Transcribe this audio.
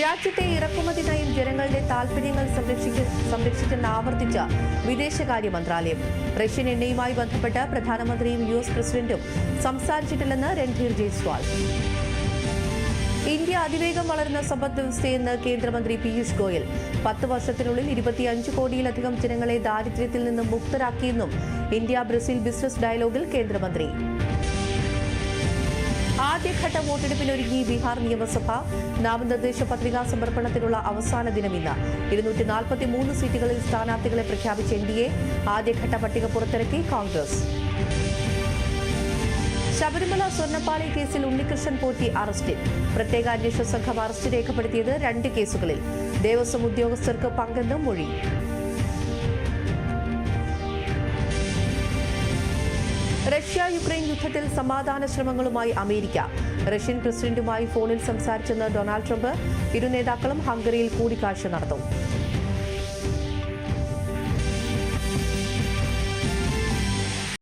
രാജ്യത്തെ ഇറക്കുമതി നയം ജനങ്ങളുടെ താൽപര്യങ്ങൾ സംരക്ഷിക്ക സംരക്ഷിച്ചെന്ന് ആവർത്തിച്ച വിദേശകാര്യ മന്ത്രാലയം. റഷ്യൻ എണ്ണയുമായി ബന്ധപ്പെട്ട് പ്രധാനമന്ത്രിയും യു എസ് പ്രസിഡന്റും സംസാരിച്ചിട്ടില്ലെന്ന് രൺധീർ ജയ്സ്വാൾ. ഇന്ത്യ അതിവേഗം വളരുന്ന സമ്പദ് വ്യവസ്ഥയെന്ന് കേന്ദ്രമന്ത്രി പീയൂഷ് ഗോയൽ. പത്ത് വർഷത്തിനുള്ളിൽ ഇരുപത്തിയഞ്ച് കോടിയിലധികം ജനങ്ങളെ ദാരിദ്ര്യത്തിൽ നിന്നും മുക്തരാക്കിയെന്നും ഇന്ത്യ ബ്രസീൽ ബിസിനസ് ഡയലോഗിൽ കേന്ദ്രമന്ത്രി. ആദ്യഘട്ട വോട്ടെടുപ്പിനൊരുങ്ങി ബീഹാർ നിയമസഭ. നാമനിർദ്ദേശ പത്രികാ സമർപ്പണത്തിനുള്ള അവസാന ദിനം ഇന്ന്. ഇരുന്നൂറ്റി നാൽപ്പത്തി മൂന്ന് സീറ്റുകളിൽ സ്ഥാനാർത്ഥികളെ പ്രഖ്യാപിച്ച എൻ ഡി എ ആദ്യഘട്ട പട്ടിക പുറത്തിറക്കി കോൺഗ്രസ്. ശബരിമല സ്വർണപ്പാളി കേസിൽ ഉണ്ണികൃഷ്ണൻ പോറ്റി അറസ്റ്റിൽ. പ്രത്യേക അന്വേഷണ സംഘം അറസ്റ്റ് രേഖപ്പെടുത്തിയത് രണ്ട് കേസുകളിൽ. ദേവസ്വം ഉദ്യോഗസ്ഥർക്ക് പങ്കെന്നും മൊഴി. റഷ്യ യുക്രൈൻ യുദ്ധത്തിൽ സമാധാന ശ്രമങ്ങളുമായി അമേരിക്ക. റഷ്യൻ പ്രസിഡന്റുമായി ഫോണിൽ സംസാരിച്ചെന്ന് ഡൊണാൾഡ് ട്രംപ് ഇരു നേതാക്കളും ഹംഗറിയിൽ കൂടിക്കാഴ്ച നടത്തും.